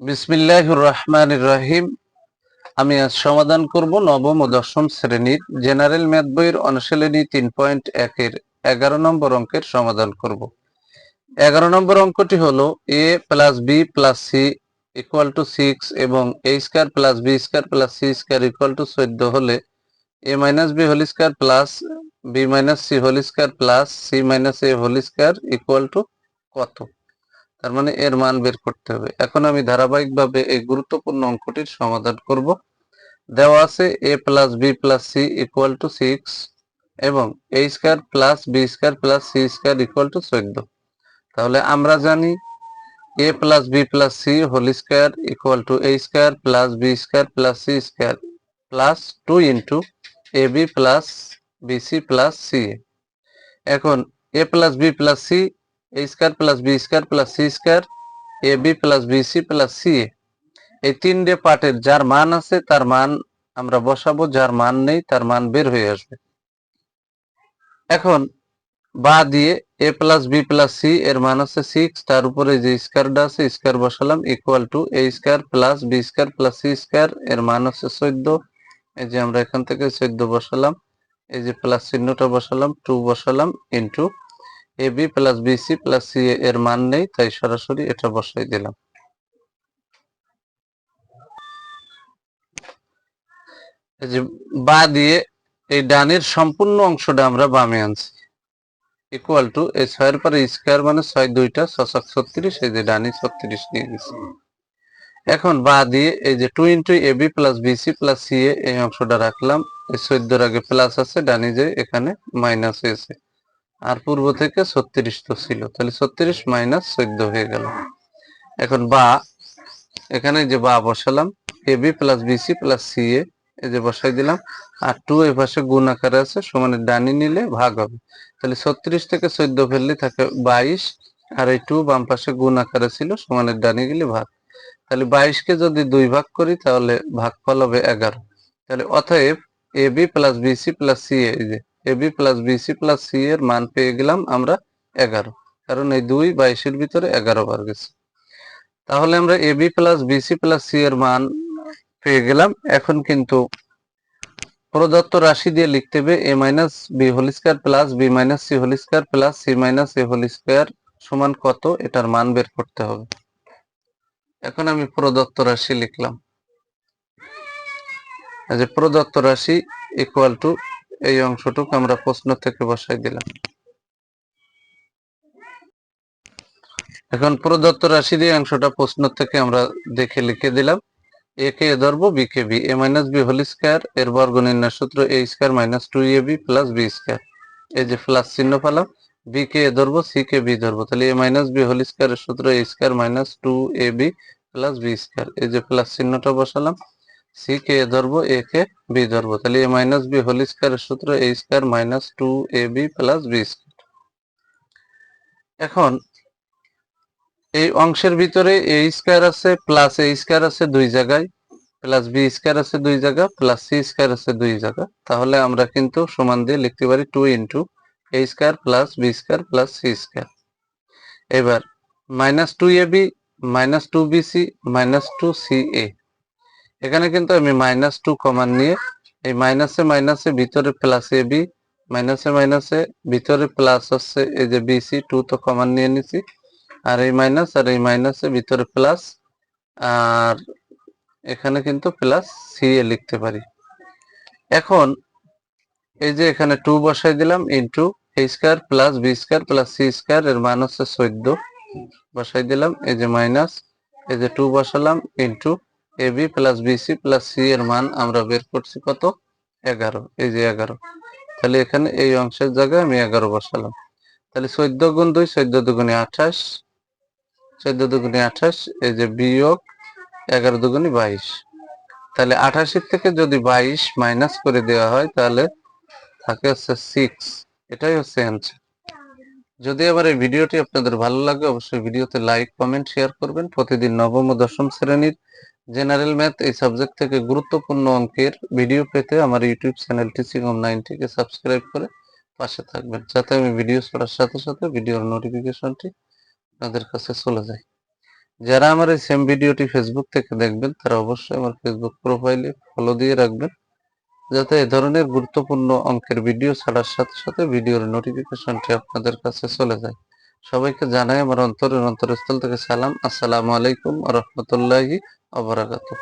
বিসমিল্লাহ রহমান রহিম। আমি আজ সমাধান করব নবম ও দশম শ্রেণির জেনারেল ম্যাথ বইয়ের অনুশীলনী তিন পয়েন্ট একের এগারো নম্বর অঙ্কের সমাধান করব। এগারো নম্বর অঙ্কটি হলো A plus B plus C equal to six এবং A square plus B square plus C square equal to চোদ্দ হলে A minus B whole square plus B minus C whole square plus C minus A whole square equal to কত? তার মানে এর মান বের করতে হবে। এখন আমি ধারাবাহিকভাবে এই গুরুত্বপূর্ণ অঙ্কটির সমাধান করব। দেওয়া আছে A plus B plus C equal to six এবং A square plus B square plus C square equal to চোদ্দ। তাহলে আমরা জানি A plus B plus C whole square equal to A square plus B square plus C square plus two into A B plus BC plus C এখন A plus B plus C A square plus B square plus C square A B plus BC plus C এই তিনটে পার্টের যার মান আছে, তার মান আমরা বসাবো, যার মান নেই, তার মান বের হয়ে আসবে। এখন বা দিয়ে A plus B plus C এর মান আছে সিক্স তার উপরে যে স্কোয়ারটা আছে স্কোয়ার বসালাম equal to A square plus B square plus C square এর মান হচ্ছে চোদ্দ। এই যে আমরা এখান থেকে চোদ্দ বসালাম, এই যে প্লাস চিহ্নটা বসালাম টু বসালাম into A B plus BC plus C এর মান নেই, তাই সরাসরি এটা বসাই দিলাম। যে বা দিয়ে এই ডানের সম্পূর্ণ অংশটা আমরা বামে আনছি। ইকুয়াল টু এই ছয়ের পরে স্কোয়ার মানে ছয় দুইটা ছশক ছত্রিশ, এই যে ডানি ছত্রিশ নিয়ে গেছি এখন বা দিয়ে এই যে two into A B plus BC plus C এ এই অংশটা রাখলাম। এই চোদ্দোর আগে প্লাস আছে, ডানি যে এখানে মাইনাস হয়েছে। আর পূর্ব থেকে ছত্রিশ তো ছিল। তাহলে ছত্রিশ মাইনাস চোদ্দ হয়ে গেল। এখন বা, এখানে যে বা বসালাম, A B plus BC plus C এ যে বসাই দিলাম, আর টু এ পাশে গুণ আকারে আছে সমানের ডানি নিলে ভাগ হবে। তাহলে ছত্রিশ থেকে চোদ্দ ফেললে থাকে বাইশ, আর এই টু বাম পাশে গুণ আকারে ছিল সমানের ডানি গেলে ভাগ। তাহলে বাইশকে যদি দুই ভাগ করি, তাহলে ভাগফল হবে এগারো। তাহলে অতএব A B plus BC plus C যে A B plus BC plus C এর মান পেয়ে গেলাম আমরা এগারো। কারণ এই দুই বাইশের ভিতরে এগারো বার গেছে। তাহলে আমরা A B plus BC plus C এর মান পেয়ে গেলাম। এখন কিন্তু প্রদত্ত রাশি দিয়ে লিখতে হবে A minus B whole square plus B minus C whole square plus C minus A whole square সমান কত? এটার মান বের করতে হবে। এখন আমি প্রদত্ত রাশি লিখলাম। যে প্রদত্ত রাশি ইকুয়াল টু এই অংশটুকু আমরা প্রশ্ন থেকে বসাই দিলাম। এখন প্রদত্ত রাশি দিয়ে অংশটা প্রশ্ন থেকে আমরা দেখে লিখে দিলাম। এ কে এ ধরবো B K B A minus B whole square এর বর্গ নির্ণয় সূত্র A square minus two A B plus B square এই যে প্লাস চিহ্ন পেলাম বি কে এ ধরবো সি কে বি ধরবো। তাহলে A minus B whole square এর সূত্র A square minus two A B plus B square এই যে প্লাস চিহ্নটা বসালাম সি কে এ ধরবো, এ কে বি ধরবো। তাহলে A minus B whole square এর সূত্র, A square minus two A B plus B square এখন, এই অংশের ভিতরে এ স্কোয়ার আছে প্লাস এ স্কোয়ার আছে দুই জায়গায় প্লাস বি স্কোয়ার আছে দুই জায়গা প্লাস সি স্কোয়ার আছে দুই জায়গা। তাহলে আমরা কিন্তু সমান দিয়ে লিখতে পারি two into A square plus B square plus C square এবার minus two A B minus two B C minus two C A এখানে কিন্তু আমি মাইনাস টু কমান নিয়ে এই মাইনাসে মাইনাসে ভিতরে প্লাস এ বি মাইনাসে মাইনাসে ভিতরে প্লাস হচ্ছে এই যে বিসি টু তো কমান নিয়ে নিছি। আর এই মাইনাস আর এই মাইনাসে ভিতরে প্লাস আর এখানে কিন্তু প্লাস সি এ লিখতে পারি। এখন এই যে এখানে টু বসাই দিলাম into A square plus B square plus C square এর মান হচ্ছে চোদ্দ। বসাই দিলাম, এই যে মাইনাস এই যে টু বসালাম into A B plus BC plus C এর মান আমরা বের করছি কত? এগারো। এই যে এগারো। তাহলে এখানে এই অংশের জায়গায় আমি এগারো বসালাম। তাহলে চোদ্দ গুণ দুই, চোদ্দ দুগুণে আঠাশ, চোদ্দ দুগুণে আঠাশ, এই যে বিয়োগ এগারো দুগুণে বাইশ। তাহলে আঠাশির থেকে যদি বাইশ মাইনাস করে দেওয়া হয়, তাহলে থাকে হচ্ছে সিক্স এটাই হচ্ছে অ্যান্সার যদি আবার এই ভিডিওটি আপনাদের ভালো লাগে, অবশ্যই ভিডিওতে লাইক কমেন্ট শেয়ার করবেন। প্রতিদিন নবম ও দশম শ্রেণির জেনারেল ম্যাথ এই সাবজেক্ট থেকে গুরুত্বপূর্ণ অঙ্কের ভিডিও পেতে আমার ইউটিউব চ্যানেল টিচিং অফ নাইনটিকে সাবস্ক্রাইব করে পাশে থাকবেন, যাতে আমি ভিডিও ছাড়ার সাথে সাথে ভিডিওর নোটিফিকেশনটি আপনাদের কাছে চলে যায়। যারা আমার এই সেম ভিডিওটি ফেসবুক থেকে দেখবেন, তারা অবশ্যই আমার ফেসবুক প্রোফাইলে ফলো দিয়ে রাখবেন, যাতে এ ধরনের গুরুত্বপূর্ণ অঙ্কের ভিডিও ছাড়ার সাথে সাথে ভিডিওর নোটিফিকেশনটি আপনাদের কাছে চলে যায়। সবাইকে জানাই আমার অন্তরের অন্তরস্থল থেকে সালাম। আসসালামু আলাইকুম রহমতুল্লাহি আবরাকাতুহ